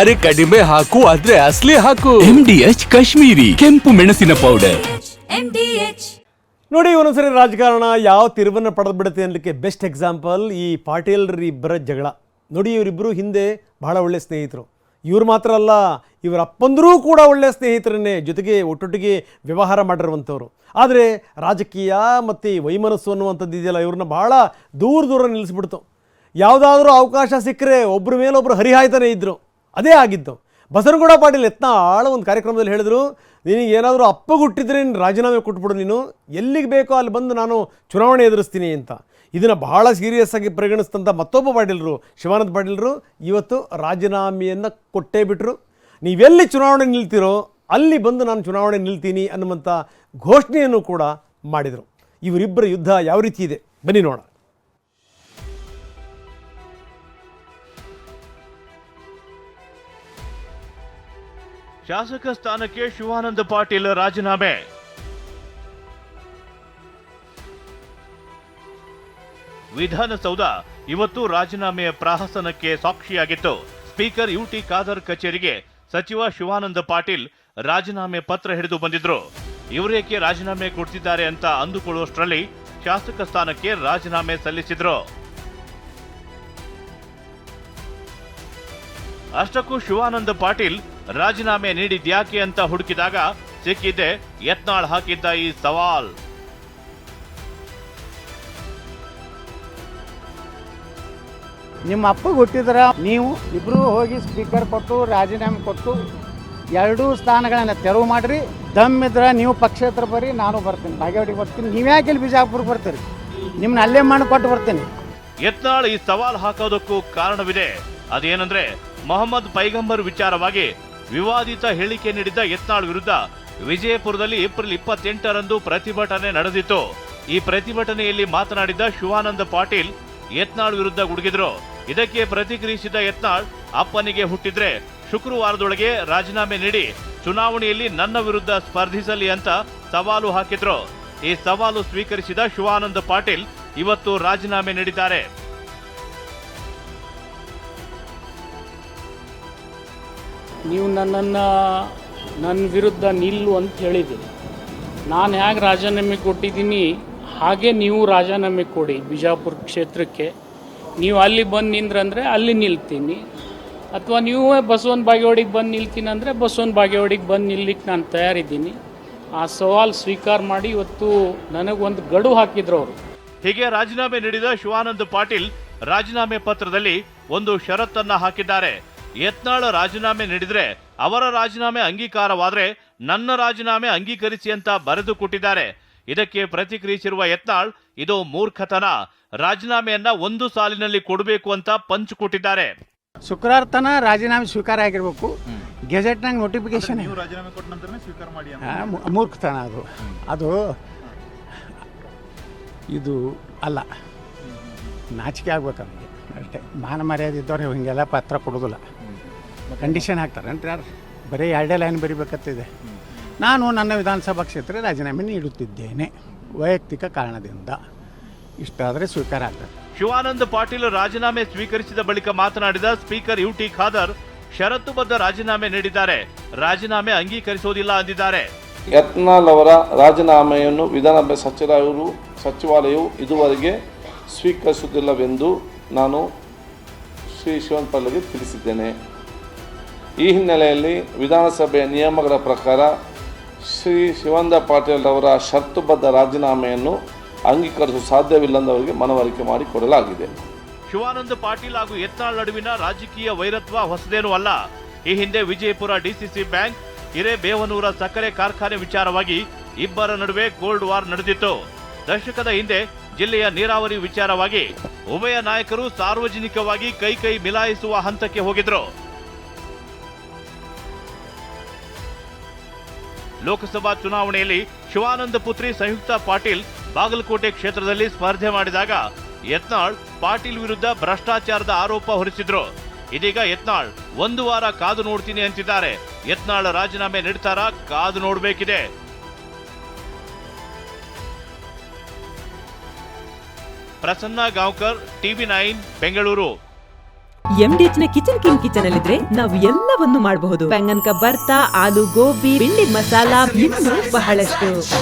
ಅರೆ ಕಡಿಮೆ ಹಾಕು ಆದ್ರೆ ಅಸ್ಲಿ ಹಾಕು. ಎಂಡಿಎಚ್ ಕಾಶ್ಮೀರಿ ಕೆಂಪು ಮೆಣಸಿನ ಪೌಡರ್ ಎಚ್ ನೋಡಿ ಒಂದೊಂದ್ಸರಿ ರಾಜಕಾರಣ ಯಾವ ತಿರುವನ್ನು ಪಡೆದು ಬಿಡುತ್ತೆ ಅನ್ನಲಿಕ್ಕೆ ಬೆಸ್ಟ್ ಎಕ್ಸಾಂಪಲ್ ಈ ಪಾಟೀಲ್ರ ಇಬ್ಬರ ಜಗಳ. ನೋಡಿ ಇವರಿಬ್ಬರು ಹಿಂದೆ ಬಹಳ ಒಳ್ಳೆ ಸ್ನೇಹಿತರು. ಇವ್ರು ಮಾತ್ರ ಅಲ್ಲ ಇವರ ಅಪ್ಪಂದರೂ ಕೂಡ ಒಳ್ಳೆಯ ಸ್ನೇಹಿತರನ್ನೇ ಜೊತೆಗೆ ಒಟ್ಟೊಟ್ಟಿಗೆ ವ್ಯವಹಾರ ಮಾಡಿರುವಂಥವ್ರು. ಆದರೆ ರಾಜಕೀಯ ಮತ್ತು ಈ ವೈಮನಸ್ಸು ಅನ್ನುವಂಥದ್ದು ಇದೆಯಲ್ಲ ಇವ್ರನ್ನ ಭಾಳ ದೂರ ದೂರ ನಿಲ್ಲಿಸ್ಬಿಡ್ತು. ಯಾವುದಾದ್ರೂ ಅವಕಾಶ ಸಿಕ್ಕರೆ ಒಬ್ಬರ ಮೇಲೊಬ್ಬರು ಹರಿಹಾಯ್ತಾನೆ ಇದ್ದರು ಅದೇ ಆಗಿದ್ದು. ಬಸನಗೌಡ ಪಾಟೀಲ್ ಆಳ ಒಂದು ಕಾರ್ಯಕ್ರಮದಲ್ಲಿ ಹೇಳಿದ್ರು, ನಿನಗೆ ಏನಾದರೂ ಅಪ್ಪಗುಟ್ಟಿದ್ರೆ ನೀನು ರಾಜೀನಾಮೆ ಕೊಟ್ಬಿಡು ನೀನು, ಎಲ್ಲಿಗೆ ಬೇಕೋ ಅಲ್ಲಿ ಬಂದು ನಾನು ಚುನಾವಣೆ ಎದುರಿಸ್ತೀನಿ ಅಂತ. ಇದನ್ನು ಬಹಳ ಸೀರಿಯಸ್ ಆಗಿ ಪರಿಗಣಿಸಿದಂಥ ಮತ್ತೊಬ್ಬ ಪಾಟೀಲರು, ಶಿವಾನಂದ ಪಾಟೀಲರು, ಇವತ್ತು ರಾಜೀನಾಮೆಯನ್ನು ಕೊಟ್ಟೇ ಬಿಟ್ಟರು ನೀವೆಲ್ಲಿ ಚುನಾವಣೆ ನಿಲ್ತಿರೋ ಅಲ್ಲಿ ಬಂದು ನಾನು ಚುನಾವಣೆ ನಿಲ್ತೀನಿ ಅನ್ನುವಂಥ ಘೋಷಣೆಯನ್ನು ಕೂಡ ಮಾಡಿದರು. ಇವರಿಬ್ಬರ ಯುದ್ಧ ಯಾವ ರೀತಿ ಇದೆ? ಬನ್ನಿ ನೋಡೋಣ. ಶಾಸಕ ಸ್ಥಾನಕ್ಕೆ ಶಿವಾನಂದ ಪಾಟೀಲ್ ರಾಜೀನಾಮೆ. ವಿಧಾನಸೌಧ ಇವತ್ತು ರಾಜೀನಾಮೆಯ ಪ್ರಹಸನಕ್ಕೆ ಸಾಕ್ಷಿಯಾಗಿತ್ತು. ಸ್ಪೀಕರ್ ಯುಟಿ ಖಾದರ್ ಕಚೇರಿಗೆ ಸಚಿವ ಶಿವಾನಂದ ಪಾಟೀಲ್ ರಾಜೀನಾಮೆ ಪತ್ರ ಹಿಡಿದು ಬಂದಿದ್ರು. ಇವರೇಕೆ ರಾಜೀನಾಮೆ ಕೊಡ್ತಿದ್ದಾರೆ ಅಂತ ಅಂದುಕೊಳ್ಳುವಷ್ಟರಲ್ಲಿ ಶಾಸಕ ಸ್ಥಾನಕ್ಕೆ ರಾಜೀನಾಮೆ ಸಲ್ಲಿಸಿದ್ರು. ಅಷ್ಟಕ್ಕೂ ಶಿವಾನಂದ ಪಾಟೀಲ್ ರಾಜೀನಾಮೆ ನೀಡಿದ್ಯಾಕೆ ಅಂತ ಹುಡುಕಿದಾಗ ಸಿಕ್ಕಿದ್ದೆ ಯತ್ನಾಳ್ ಹಾಕಿದ್ದ ಈ ಸವಾಲ್. ನಿಮ್ಮ ಅಪ್ಪ ಹುಟ್ಟಿದ್ರ ನೀವು ಇಬ್ರು ಹೋಗಿ ಸ್ಪೀಕರ್ ಕೊಟ್ಟು ರಾಜೀನಾಮೆ ಕೊಟ್ಟು ಎರಡೂ ಸ್ಥಾನಗಳನ್ನು ತೆರವು ಮಾಡಿರಿ. ದಮ್ ಇದ್ರೆ ನೀವು ಪಕ್ಷೇತರ ಬರ್ರಿ ನಾನು ಬರ್ತೀನಿ. ಬಾಗೇವಾಡಿಗೆ ಬರ್ತೀನಿ. ನೀವ್ಯಾಕೆ ಇಲ್ಲಿ ಬಿಜಾಪುರ್ ಬರ್ತೀರಿ? ನಿಮ್ಮನ್ನ ಅಲ್ಲೇ ಮಾಡಿ ಕೊಟ್ಟು ಬರ್ತೀನಿ. ಯತ್ನಾಳ್ ಈ ಸವಾಲ್ ಹಾಕೋದಕ್ಕೂ ಕಾರಣವಿದೆ. ಅದೇನಂದ್ರೆ ಮೊಹಮ್ಮದ್ ಪೈಗಂಬರ್ ವಿಚಾರವಾಗಿ ವಿವಾದಿತ ಹೇಳಿಕೆ ನೀಡಿದ್ದ ಯತ್ನಾಳ್ ವಿರುದ್ಧ ವಿಜಯಪುರದಲ್ಲಿ ಏಪ್ರಿಲ್ ಇಪ್ಪತ್ತೆಂಟರಂದು ಪ್ರತಿಭಟನೆ ನಡೆದಿತ್ತು. ಈ ಪ್ರತಿಭಟನೆಯಲ್ಲಿ ಮಾತನಾಡಿದ ಶಿವಾನಂದ ಪಾಟೀಲ್, ಯತ್ನಾಳ್ ವಿರುದ್ಧ ಗುಡುಗಿದ್ರು. ಇದಕ್ಕೆ ಪ್ರತಿಕ್ರಿಯಿಸಿದ ಯತ್ನಾಳ್, ಅಪ್ಪನಿಗೆ ಹುಟ್ಟಿದ್ರೆ ಶುಕ್ರವಾರದೊಳಗೆ ರಾಜೀನಾಮೆ ನೀಡಿ ಚುನಾವಣೆಯಲ್ಲಿ ನನ್ನ ವಿರುದ್ಧ ಸ್ಪರ್ಧಿಸಲಿ ಅಂತ ಸವಾಲು ಹಾಕಿದ್ರು. ಈ ಸವಾಲು ಸ್ವೀಕರಿಸಿದ ಶಿವಾನಂದ ಪಾಟೀಲ್ ಇವತ್ತು ರಾಜೀನಾಮೆ ನೀಡಿದ್ದಾರೆ. ನೀವು ನನ್ನನ್ನು ನನ್ನ ವಿರುದ್ಧ ನಿಲ್ಲು ಅಂತ ಹೇಳಿದ್ದೀನಿ ನಾನು ಹೇಗೆ ರಾಜೀನಾಮೆ ಕೊಟ್ಟಿದ್ದೀನಿ, ಹಾಗೆ ನೀವು ರಾಜೀನಾಮೆ ಕೊಡಿ ಬಿಜಾಪುರ ಕ್ಷೇತ್ರಕ್ಕೆ. ನೀವು ಅಲ್ಲಿ ಬಂದು ನಿಂದ್ರಂದರೆ ಅಲ್ಲಿ ನಿಲ್ತೀನಿ. ಅಥವಾ ನೀವೇ ಬಸವನ ಬಾಗೇವಾಡಿಗೆ ಬಂದು ನಿಲ್ತೀನಿ ಅಂದರೆ ಬಸವನ ಬಾಗೇವಾಡಿಗೆ ಬಂದು ನಿಲ್ಲಿಕ್ಕೆ ನಾನು ತಯಾರಿದ್ದೀನಿ. ಆ ಸವಾಲು ಸ್ವೀಕಾರ ಮಾಡಿ ಇವತ್ತು ನನಗೊಂದು ಗಡು ಹಾಕಿದ್ರು ಅವರು. ಹೀಗೆ ರಾಜೀನಾಮೆ ನೀಡಿದ ಶಿವಾನಂದ ಪಾಟೀಲ್ ರಾಜೀನಾಮೆ ಪತ್ರದಲ್ಲಿ ಒಂದು ಷರತ್ತನ್ನ ಹಾಕಿದ್ದಾರೆ. ಯತ್ನಾಳ್ ರಾಜೀನಾಮೆ ನೀಡಿದ್ರೆ ಅವರ ರಾಜೀನಾಮೆ ಅಂಗೀಕಾರವಾದ್ರೆ ನನ್ನ ರಾಜೀನಾಮೆ ಅಂಗೀಕರಿಸಿ ಅಂತ ಬರೆದು ಕೊಟ್ಟಿದ್ದಾರೆ. ಇದಕ್ಕೆ ಪ್ರತಿಕ್ರಿಯಿಸಿರುವ ಯತ್ನಾಳ್ ಇದು ಮೂರ್ಖತನ. ರಾಜೀನಾಮೆಯನ್ನ ಒಂದು ಸಾಲಿನಲ್ಲಿ ಕೊಡಬೇಕು ಅಂತ ಪಂಚ್ ಕೊಟ್ಟಿದ್ದಾರೆ. ಶುಕ್ರವಾರ ತನ ರಾಜೀನಾಮೆ ಸ್ವೀಕಾರ ಆಗಿರ್ಬೇಕು. ಗೆಜೆಟ್ನಾಗ ನೋಟಿಫಿಕೇಶನ್ ಮೂರ್ಖತನ ಅದು. ಅದು ಇದು ಅಲ್ಲ. ನಾಚಿಕೆ ಆಗ್ಬೇಕು ಅವನಿಗೆ ಅಷ್ಟೇ. ಮಾನ ಮರ್ಯಾದೆ ಇದ್ದವ್ರು ಹಿಂಗೆಲ್ಲ ಪತ್ರ ಕೊಡೋದಿಲ್ಲ. ಕಂಡೀಷನ್ ಹಾಕ್ತಾರೆ ಅಂತ ಯಾರು ಬರೀ ಎರಡೇ ಲೈನ್ ಬರಿಬೇಕತ್ತಿದೆ ನಾನು ನನ್ನ ವಿಧಾನಸಭಾ ಕ್ಷೇತ್ರ ರಾಜೀನಾಮೆ ನೀಡುತ್ತಿದ್ದೇನೆ ವೈಯಕ್ತಿಕ ಕಾರಣದಿಂದ. ಇಷ್ಟಾದರೆ ಸ್ವೀಕಾರ ಆಗ್ತದೆ. ಶಿವಾನಂದ ಪಾಟೀಲ್ ರಾಜೀನಾಮೆ ಸ್ವೀಕರಿಸಿದ ಬಳಿಕ ಮಾತನಾಡಿದ ಸ್ಪೀಕರ್ ಯುಟಿ ಖಾದರ್ ಷರತ್ತುಬದ್ಧ ರಾಜೀನಾಮೆ ನೀಡಿದ್ದಾರೆ. ರಾಜೀನಾಮೆ ಅಂಗೀಕರಿಸುವುದಿಲ್ಲ ಅಂದಿದ್ದಾರೆ. ಯತ್ನಾಲ್ ಅವರ ರಾಜೀನಾಮೆಯನ್ನು ವಿಧಾನಸಭೆ ಸಚಿವರು ಸಚಿವಾಲಯವು ಇದುವರೆಗೆ ಸ್ವೀಕರಿಸುವುದಿಲ್ಲವೆಂದು ನಾನು ಶ್ರೀ ಶಿವನ್ ಪಾಲ್ಗೆ ತಿಳಿಸಿದ್ದೇನೆ. ಈ ಹಿನ್ನೆಲೆಯಲ್ಲಿ ವಿಧಾನಸಭೆಯ ನಿಯಮಗಳ ಪ್ರಕಾರ ಶ್ರೀ ಶಿವಂದ ಪಾಟೀಲ್ ಅವರ ಷರತ್ತುಬದ್ಧ ರಾಜೀನಾಮೆಯನ್ನು ಅಂಗೀಕರಿಸಲು ಸಾಧ್ಯವಿಲ್ಲದವರಿಗೆ ಮನವರಿಕೆ ಮಾಡಿಕೊಡಲಾಗಿದೆ ಶಿವಾನಂದ ಪಾಟೀಲ್ ಹಾಗೂ ಯತ್ನಾಳ್ ನಡುವಿನ ರಾಜಕೀಯ ವೈರತ್ವ ಹೊಸದೇನೂ ಅಲ್ಲ. ಈ ಹಿಂದೆ ವಿಜಯಪುರ ಡಿಸಿಸಿ ಬ್ಯಾಂಕ್, ಹಿರೇಬೇವನೂರ ಸಕ್ಕರೆ ಕಾರ್ಖಾನೆ ವಿಚಾರವಾಗಿ ಇಬ್ಬರ ನಡುವೆ ಗೋಲ್ಡ್ ವಾರ್ ನಡೆದಿತ್ತು. ದಶಕದ ಹಿಂದೆ ಜಿಲ್ಲೆಯ ನೀರಾವರಿ ವಿಚಾರವಾಗಿ ಉಭಯ ನಾಯಕರು ಸಾರ್ವಜನಿಕವಾಗಿ ಕೈ ಕೈ ಮಿಲಾಯಿಸುವ ಹಂತಕ್ಕೆ ಹೋಗಿದ್ರು. ಲೋಕಸಭಾ ಚುನಾವಣೆಯಲ್ಲಿ ಶಿವಾನಂದ ಪುತ್ರಿ, ಸಂಯುಕ್ತ ಪಾಟೀಲ್ ಬಾಗಲಕೋಟೆ ಕ್ಷೇತ್ರದಲ್ಲಿ ಸ್ಪರ್ಧೆ ಮಾಡಿದಾಗ ಯತ್ನಾಳ್ ಪಾಟೀಲ್ ವಿರುದ್ಧ ಭ್ರಷ್ಟಾಚಾರದ ಆರೋಪ ಹೊರಿಸಿದ್ರು. ಇದೀಗ ಯತ್ನಾಳ್ ಒಂದು ವಾರ ಕಾದು ನೋಡ್ತೀನಿ ಅಂತಿದ್ದಾರೆ. ಯತ್ನಾಳ್ ರಾಜೀನಾಮೆ ನೀಡ್ತಾರಾ ಕಾದು ನೋಡಬೇಕಿದೆ. Prasanna Gaonkar, TV nine, Bengaluru. ಎಂಡಿಎಚ್ನ kitchen king kitchen ಅಲ್ಲಿದ್ರೆ ನಾವು ಎಲ್ಲವನ್ನು ಮಾಡಬಹುದು. ಬೆಂಗನ್ ಬರ್ತಾ ಆಲೂ ಗೋಬಿ ಬಿಂಡಿ ಮಸಾಲಾ ಬಹಳಷ್ಟು.